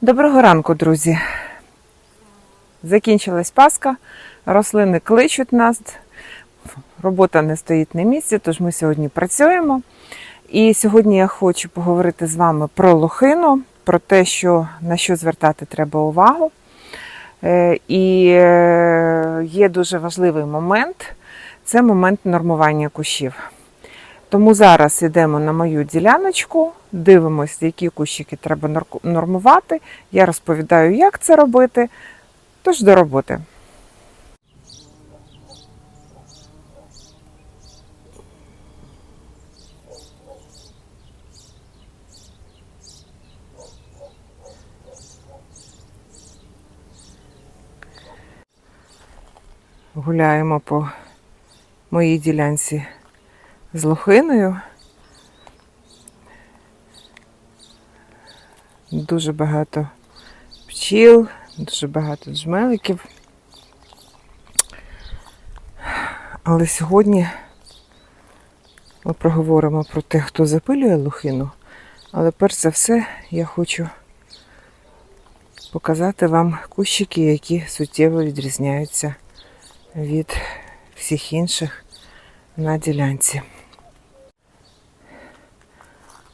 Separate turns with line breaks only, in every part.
Доброго ранку, друзі. Закінчилась Пасха, рослини кличуть нас, робота не стоїть на місці, тож ми сьогодні працюємо. І сьогодні я хочу поговорити з вами про лохину, про те, що, на що звертати треба увагу. Е, І е, є дуже важливий момент це момент нормування кущів. Тому зараз йдемо на мою діляночку, дивимося, які кущики треба нормувати. Я розповідаю, як це робити. Тож до роботи. Гуляємо по моїй ділянці з лохиною. Дуже багато пчіл, дуже багато джмеликів. Але сьогодні ми проговоримо про те, хто запилює лохину. Але перш за все я хочу показати вам кущики, які суттєво відрізняються від всіх інших на ділянці.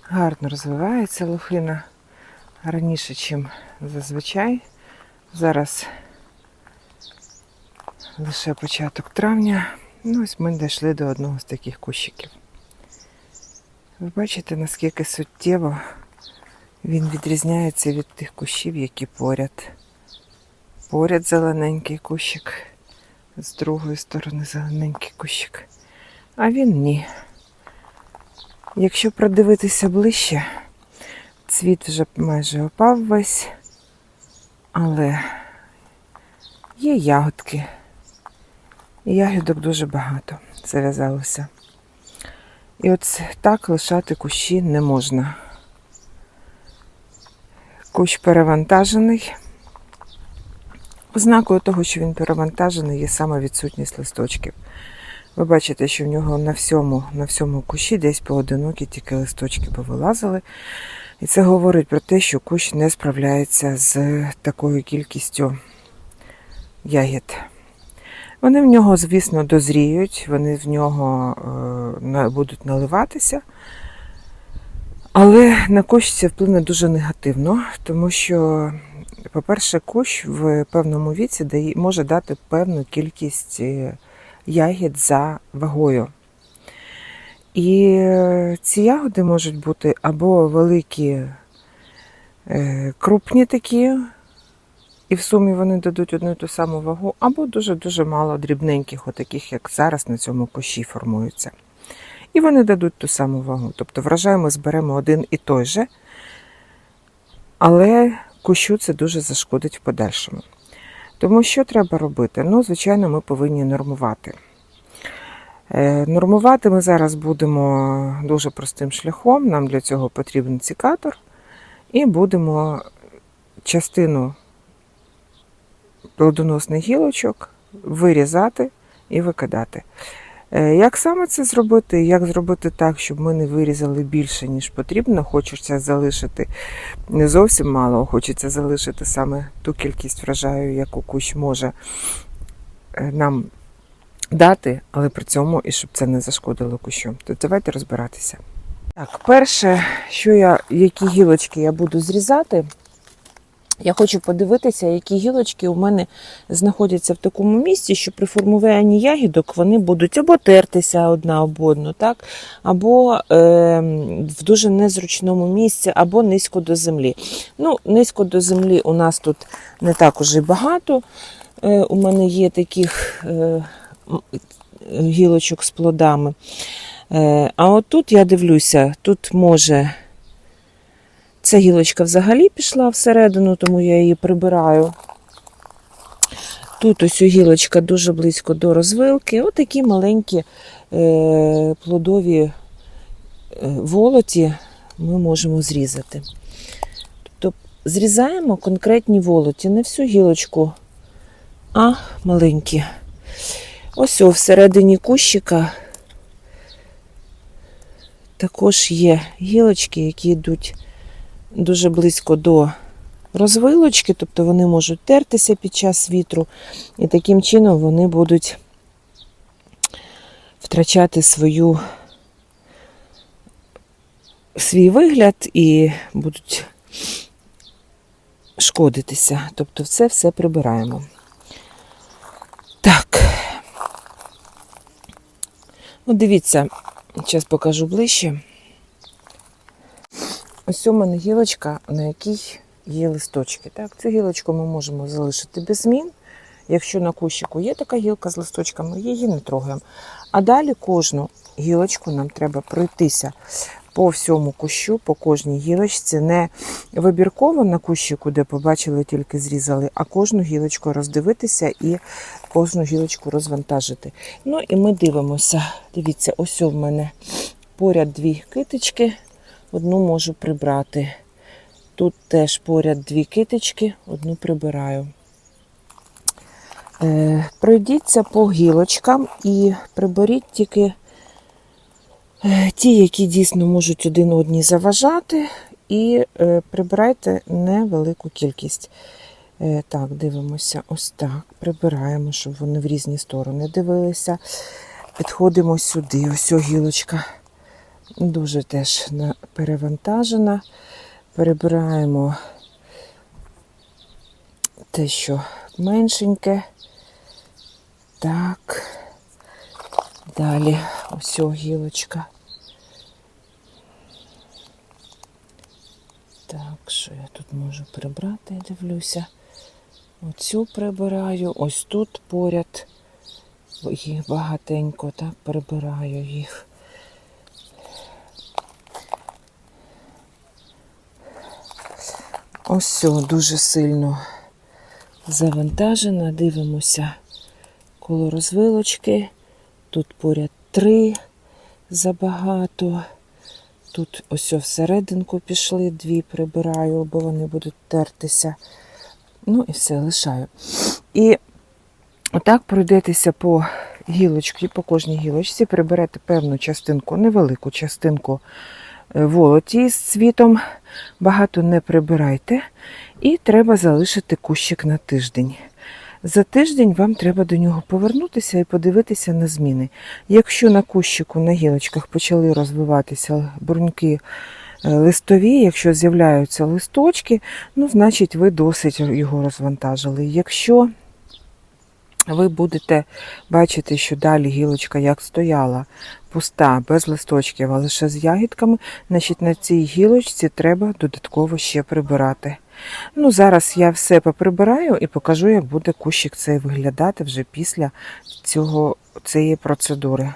Гарно розвивається лохина раніше, ніж зазвичай. Зараз лише початок травня. Ну, ось ми дійшли до одного з таких кущиків. Ви бачите, наскільки суттєво він відрізняється від тих кущів, які поряд. Поряд зелененький кущик, з другої сторони зелененький кущик. А він ні. Якщо продивитися ближче, цвіт вже майже опав весь, але є ягодки. Ягідок дуже багато зав'язалося. І от так лишати кущі не можна. Кущ перевантажений. Ознакою того, що він перевантажений, є саме відсутність листочків. Ви бачите, що в нього на всьому, на всьому кущі десь поодинокі тільки листочки повилазили. І це говорить про те, що кущ не справляється з такою кількістю ягід. Вони в нього, звісно, дозріють, вони в нього е, будуть наливатися. Але на кущ це вплине дуже негативно, тому що, по-перше, кущ в певному віці може дати певну кількість е, ягід за вагою. І ці ягоди можуть бути або великі, е, крупні такі, і в сумі вони дадуть одну і ту саму вагу, або дуже-дуже мало дрібненьких, отаких, як зараз на цьому кущі формуються. І вони дадуть ту саму вагу. Тобто врожай ми зберемо один і той же, але кущу це дуже зашкодить в подальшому. Тому що треба робити? Ну, звичайно, ми повинні нормувати. Е, Нормувати ми зараз будемо дуже простим шляхом. Нам для цього потрібен цікатор. І будемо частину плодоносних гілочок вирізати і викидати. Е, Як саме це зробити? Як зробити так, щоб ми не вирізали більше, ніж потрібно? Хочеться залишити не зовсім мало, хочеться залишити саме ту кількість врожаю, яку кущ може е, нам дати, але при цьому і щоб це не зашкодило кущу. То давайте розбиратися. Так, перше, що я, які гілочки я буду зрізати, я хочу подивитися, які гілочки у мене знаходяться в такому місці, що при формуванні ягідок вони будуть або тертися одна об одну, так? або е, в дуже незручному місці, або низько до землі. Ну, низько до землі у нас тут не так уже багато. Е, у мене є таких е, гілочок з плодами. Е, а от тут я дивлюся, тут може. Ця гілочка взагалі пішла всередину, тому я її прибираю. Тут ось у гілочка дуже близько до розвилки. Отакі маленькі е, плодові е, волоті ми можемо зрізати. Тобто зрізаємо конкретні волоті, не всю гілочку, а маленькі. Ось о, всередині кущика також є гілочки, які йдуть дуже близько до розвилочки, тобто вони можуть тертися під час вітру, і таким чином вони будуть втрачати свою, свій вигляд і будуть шкодитися. Тобто це все прибираємо. Так. Ну, дивіться, зараз покажу ближче. Ось у мене гілочка, на якій є листочки. Так? Цю гілочку ми можемо залишити без змін. Якщо на кущику є така гілка з листочками, її не трогаємо. А далі кожну гілочку нам треба пройтися по всьому кущу, по кожній гілочці, не вибірково на кущику, де побачили, тільки зрізали, а кожну гілочку роздивитися і кожну гілочку розвантажити. Ну і ми дивимося. Дивіться, ось у мене поряд дві китички, одну можу прибрати. Тут теж поряд дві китички, одну прибираю. Е, пройдіться по гілочкам і приберіть тільки е, ті, які дійсно можуть один одній заважати, і е, прибирайте невелику кількість. Так, дивимося, ось так. Прибираємо, щоб вони в різні сторони дивилися. Підходимо сюди, ось о гілочка. Дуже теж перевантажена. Перебираємо те, що меншеньке. Так. Далі ось гілочка. Так, що я тут можу прибрати, я дивлюся. Оцю прибираю, ось тут поряд їх багатенько, так, прибираю їх. Ось дуже сильно завантажена. Дивимося коло розвилочки. Тут поряд три забагато. Тут ось всерединку пішли, дві прибираю, бо вони будуть тертися. Ну і все, лишаю. І отак пройдетеся по гілочці, по кожній гілочці, приберете певну частинку, невелику частинку волоті з цвітом. Багато не прибирайте. І треба залишити кущик на тиждень. За тиждень вам треба до нього повернутися і подивитися на зміни. Якщо на кущику, на гілочках почали розвиватися бруньки е, листові, якщо з'являються листочки, ну, значить ви досить його розвантажили. Якщо ви будете бачити, що далі гілочка як стояла, пуста, без листочків, а лише з ягідками, значить на цій гілочці треба додатково ще прибирати. Ну, зараз я все поприбираю і покажу, як буде кущик цей виглядати вже після цього, цієї процедури.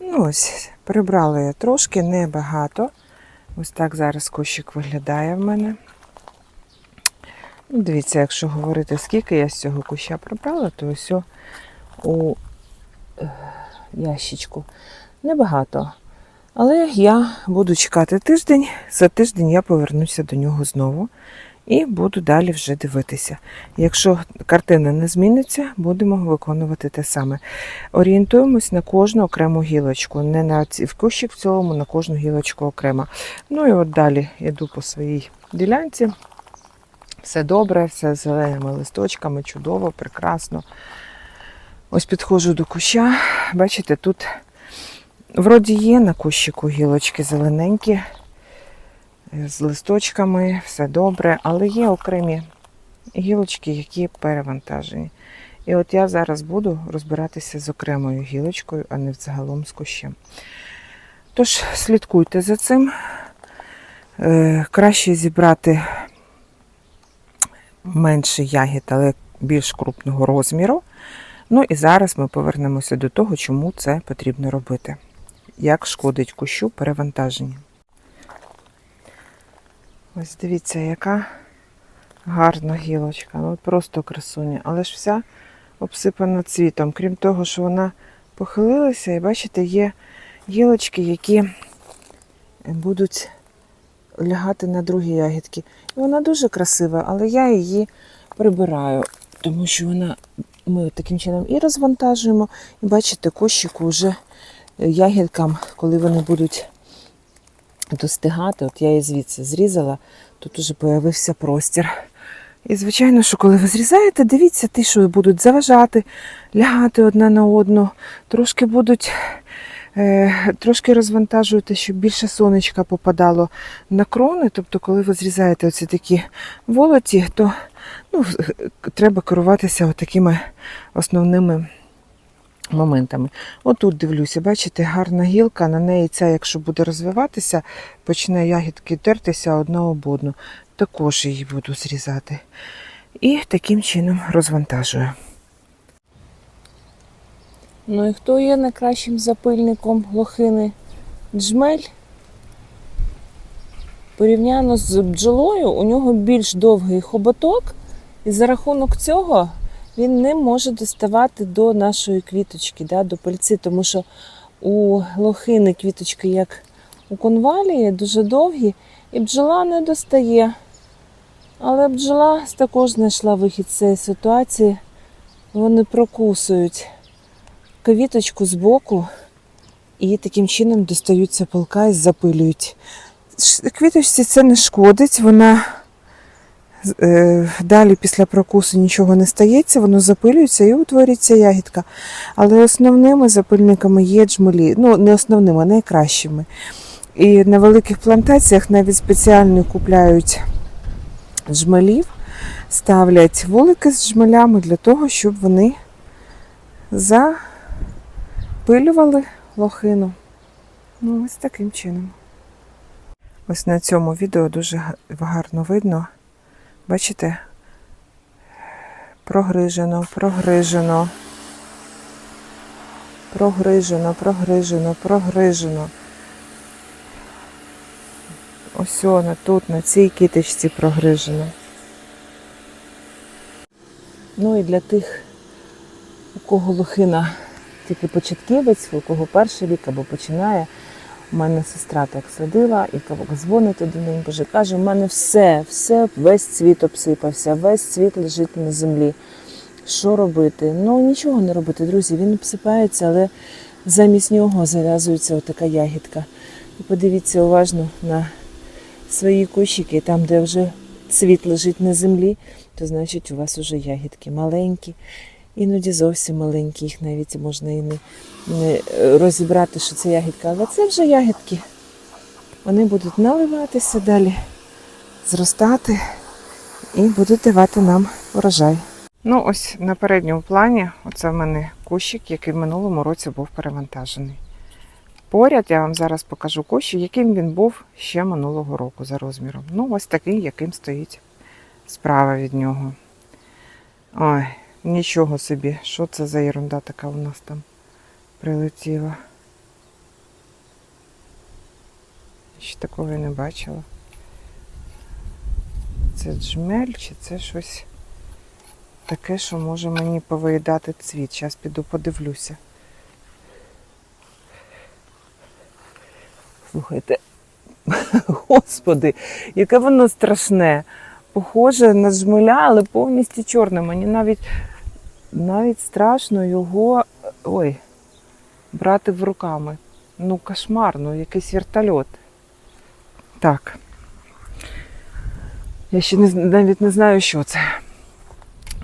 Ну, ось, прибрала я трошки, небагато. Ось так зараз кущик виглядає в мене. Ну, Дивіться, якщо говорити, скільки я з цього куща прибрала, то ось у е, ящичку небагато. Але я буду чекати тиждень, за тиждень я повернуся до нього знову і буду далі вже дивитися. Якщо картина не зміниться, будемо виконувати те саме. Орієнтуємось на кожну окрему гілочку, не на ці- в кущик в цілому, на кожну гілочку окремо. Ну і от далі йду по своїй ділянці. Все добре, все з зеленими листочками, чудово, прекрасно. Ось підходжу до куща. Бачите, тут вроді є на кущику гілочки зелененькі, е, з листочками, все добре, але є окремі гілочки, які перевантажені. І от я зараз буду розбиратися з окремою гілочкою, а не взагалом з кущем. Тож слідкуйте за цим. Е, Краще зібрати менше ягід, але більш крупного розміру. Ну і зараз ми повернемося до того, чому це потрібно робити. Як шкодить кущу перевантаження. Ось дивіться, яка гарна гілочка. Ну, просто красуня. Але ж вся обсипана цвітом. Крім того, що вона похилилася, і бачите, є гілочки, які будуть лягати на другі ягідки. І вона дуже красива, але я її прибираю, тому що вона ми таким чином і розвантажуємо. І бачите, кущику вже ягідкам, коли вони будуть достигати. От я її звідси зрізала, тут уже появився простір. І, звичайно, що коли ви зрізаєте, дивіться, ті, що будуть заважати, лягати одна на одну, трошки будуть. Е, Трошки розвантажуєте, щоб більше сонечка попадало на крони. Тобто, коли ви зрізаєте оці такі волоті, то ну, треба керуватися такими основними моментами. Отут дивлюся, бачите, гарна гілка, на неї ця, якщо буде розвиватися, почне ягідки тертися одна об одну. Також її буду зрізати. І таким чином розвантажую.
Ну і хто є найкращим запильником лохини? Джмель. Порівняно з бджолою, у нього більш довгий хоботок, і за рахунок цього він не може доставати до нашої квіточки, да, до пальці, тому що у лохини квіточки, як у конвалії, дуже довгі, і бджола не достає. Але бджола також знайшла вихід з цієї ситуації. Вони прокусують квіточку збоку і таким чином достаються пилка і запилюють.
Квіточці це не шкодить, вона е, далі після прокусу нічого не стається, воно запилюється і утворюється ягідка. Але основними запильниками є джмелі. Ну, не основними, а найкращими. І на великих плантаціях навіть спеціально купляють джмелів, ставлять вулики з джмелями для того, щоб вони запилювали лохину. Ну, ось таким чином. Ось на цьому відео дуже гарно видно. Бачите? Прогрижено, прогрижено. Прогрижено, прогрижено, прогрижено. Ось вона тут, на цій китичці прогрижено.
Ну і для тих, у кого лохина тільки початківець, у кого перший рік або починає. У мене сестра так садила і кав- дзвонить один день, боже, каже, у мене все, все, весь цвіт обсипався, весь цвіт лежить на землі. Що робити? Ну нічого не робити, друзі. Він обсипається, але замість нього зав'язується отака ягідка. І подивіться уважно на свої кущики, там, де вже цвіт лежить на землі, то значить у вас вже ягідки маленькі, іноді зовсім маленькі, їх навіть можна і не, не е, розібрати, що це ягідка, але це вже ягідки. Вони будуть наливатися далі, зростати і будуть давати нам урожай.
Ну, ось на передньому плані, оце в мене кущик, який в минулому році був перевантажений. Поряд я вам зараз покажу кущик, яким він був ще минулого року за розміром. Ну, ось такий, яким стоїть справа від нього. Ой, нічого собі, що це за ерунда така у нас там прилетіла. Ще такого я не бачила. Це джмель чи це щось таке, що може мені повиїдати цвіт. Зараз піду подивлюся.
Слухайте, господи, яке воно страшне. Похоже на жмеля, але повністю чорне. Мені навіть, навіть страшно його ой, брати в руками. Ну, кошмар, ну якийсь вертольот.
Так. Я ще не, навіть не знаю, що це.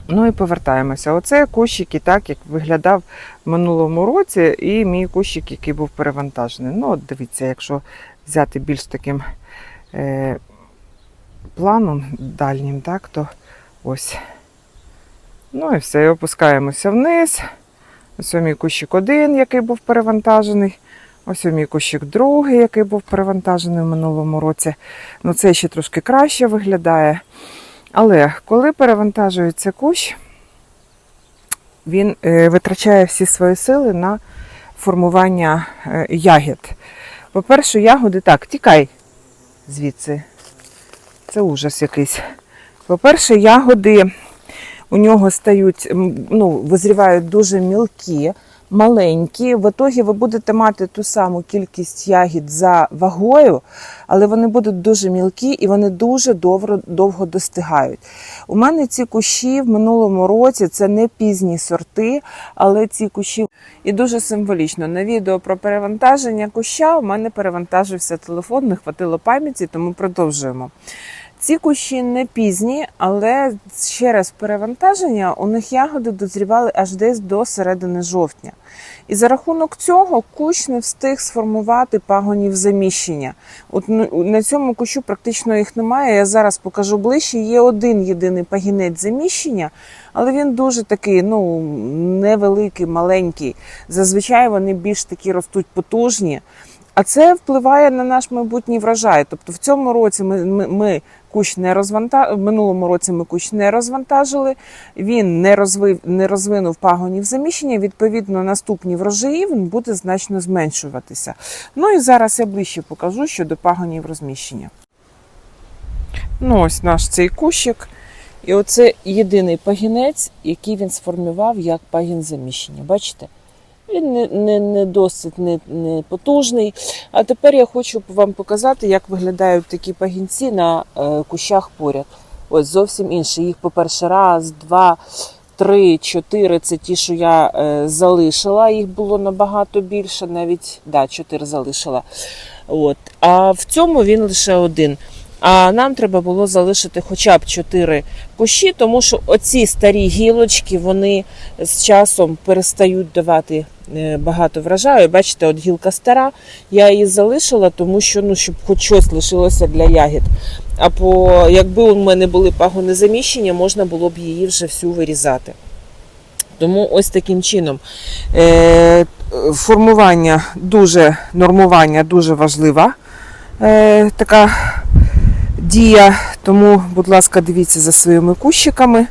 Ну і повертаємося. Оце кущик і так, як виглядав в минулому році, і мій кущик, який був перевантажений. Ну, от дивіться, якщо взяти більш таким е, планом дальнім, так, то ось. Ну і все, і опускаємося вниз. Ось мій кущик один, який був перевантажений. Ось мій кущик другий, який був перевантажений в минулому році. Ну, це ще трошки краще виглядає. Але коли перевантажується кущ, він е, витрачає всі свої сили на формування е, ягід. По-перше, ягоди так, тікай звідси. Це ужас якийсь. По-перше, ягоди у нього стають, ну, визрівають дуже мілкі,
маленькі. В ітогі ви будете мати ту саму кількість ягід за вагою, але вони будуть дуже мілкі і вони дуже довго, довго достигають. У мене ці кущі в минулому році це не пізні сорти, але ці кущі і дуже символічно. На відео про перевантаження куща у мене перевантажився телефон, не хватило пам'яті, тому продовжуємо. Ці кущі не пізні, але через перевантаження у них ягоди дозрівали аж десь до середини жовтня. І за рахунок цього кущ не встиг сформувати пагонів заміщення. От на цьому кущу практично їх немає. Я зараз покажу ближче. Є один єдиний пагінець заміщення, але він дуже такий, ну невеликий, маленький. Зазвичай вони більш такі ростуть потужні. А це впливає на наш майбутній врожай. Тобто в цьому році ми, ми, ми кущ не розванта... в минулому році ми кущ не розвантажили, він не розвив, не розвинув пагонів заміщення. Відповідно, наступні врожаї він буде значно зменшуватися. Ну і зараз я ближче покажу щодо пагонів розміщення. Ну, ось наш цей кущик. І оце єдиний пагінець, який він сформував як пагін заміщення. Бачите? Він не, не, не досить не, не потужний. А тепер я хочу вам показати, як виглядають такі пагінці на е, кущах поряд. Ось зовсім інші. Їх, по-перше, раз, два, три, чотири. Це ті, що я е, залишила. Їх було набагато більше, навіть да, чотири залишила. От. А в цьому він лише один. А нам треба було залишити хоча б чотири кущі, тому що оці старі гілочки вони з часом перестають давати е, багато врожаю. Бачите, от гілка стара, я її залишила, тому що ну, щоб хоч щось лишилося для ягід. А по якби у мене були пагони заміщення, можна було б її вже всю вирізати. Тому ось таким чином. Е, формування дуже, нормування дуже важлива. Е, така дія. Тому, будь ласка, дивіться за своїми кущиками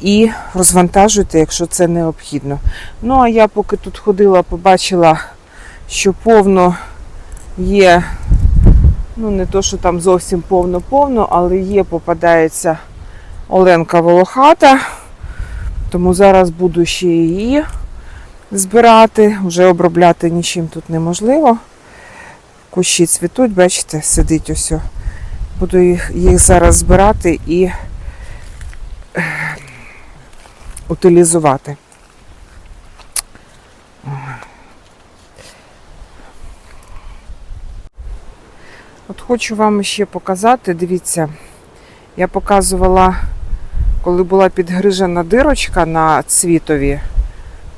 і розвантажуйте, якщо це необхідно. Ну, а я поки тут ходила, побачила, що повно є, ну не то, що там зовсім повно-повно, але є, попадається Оленка Волохата. Тому зараз буду ще її збирати, вже обробляти нічим тут неможливо. Кущі цвітуть, бачите, сидить ось. Буду їх, їх зараз збирати і е, утилізувати. От хочу вам ще показати, дивіться, я показувала, коли була підгрижена дирочка на цвітові,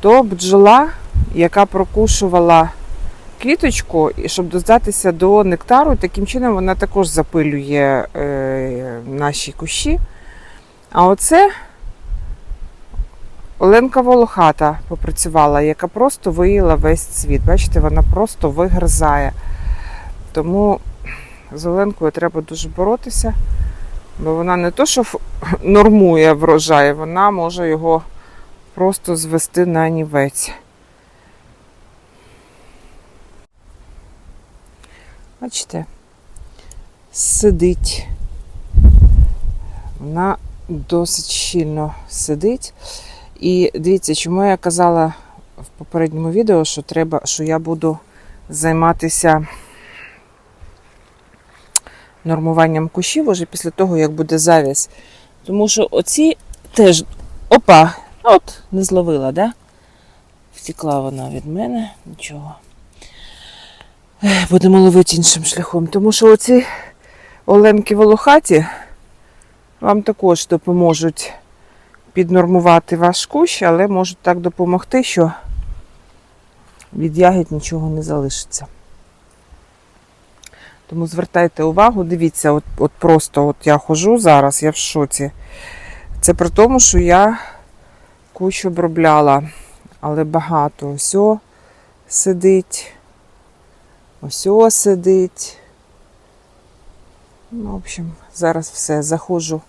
то бджола, яка прокушувала квіточку, щоб додатися до нектару, таким чином вона також запилює е, наші кущі. А оце Оленка Волохата попрацювала, яка просто виїла весь цвіт. Бачите, вона просто вигризає. Тому з Оленкою треба дуже боротися, бо вона не то, що нормує врожай, вона може його просто звести на нівець. Бачите, сидить. Вона досить щільно сидить. І дивіться, чому я казала в попередньому відео, що треба, що я буду займатися нормуванням кущів уже після того, як буде завязь. Тому що оці теж. Опа! От, не зловила, да? Втекла вона від мене, нічого. Будемо ловити іншим шляхом. Тому що оці оленки волохаті вам також допоможуть піднормувати ваш кущ, але можуть так допомогти, що від ягід нічого не залишиться. Тому звертайте увагу, дивіться, от, от просто от я хожу зараз, я в шоці. Це при тому, що я кущ обробляла, але багато. Ось сидить. Ось о сидить. Ну, в общем, зараз все. Заходжу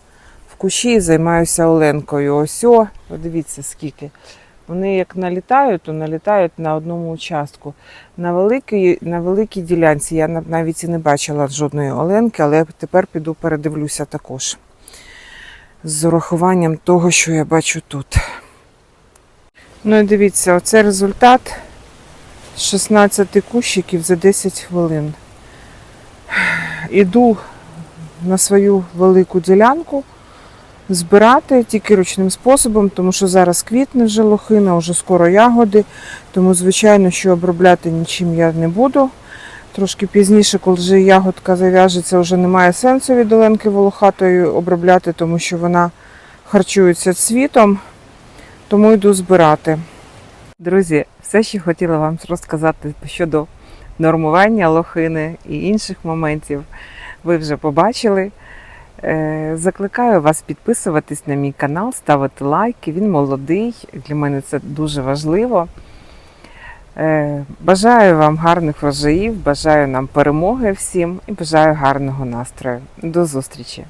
в кущі займаюся Оленкою. Ось о, подивіться скільки. Вони як налітають, то налітають на одному участку. На великій, на великій ділянці я навіть і не бачила жодної Оленки, але тепер піду передивлюся також. З урахуванням того, що я бачу тут.
Ну і дивіться, оце результат 16 кущиків за 10 хвилин. Іду на свою велику ділянку збирати тільки ручним способом, тому що зараз квітне вже лохина, вже скоро ягоди, тому, звичайно, що обробляти нічим я не буду. Трошки пізніше, коли вже ягодка зав'яжеться, вже немає сенсу від Оленки Волохатої обробляти, тому що вона харчується цвітом, тому йду збирати. Друзі, все, що хотіла вам розказати щодо нормування лохини і інших моментів, ви вже побачили. Е, Закликаю вас підписуватись на мій канал, ставити лайки. Він молодий. Для мене це дуже важливо. Е, Бажаю вам гарних врожаїв, бажаю нам перемоги всім і бажаю гарного настрою. До зустрічі!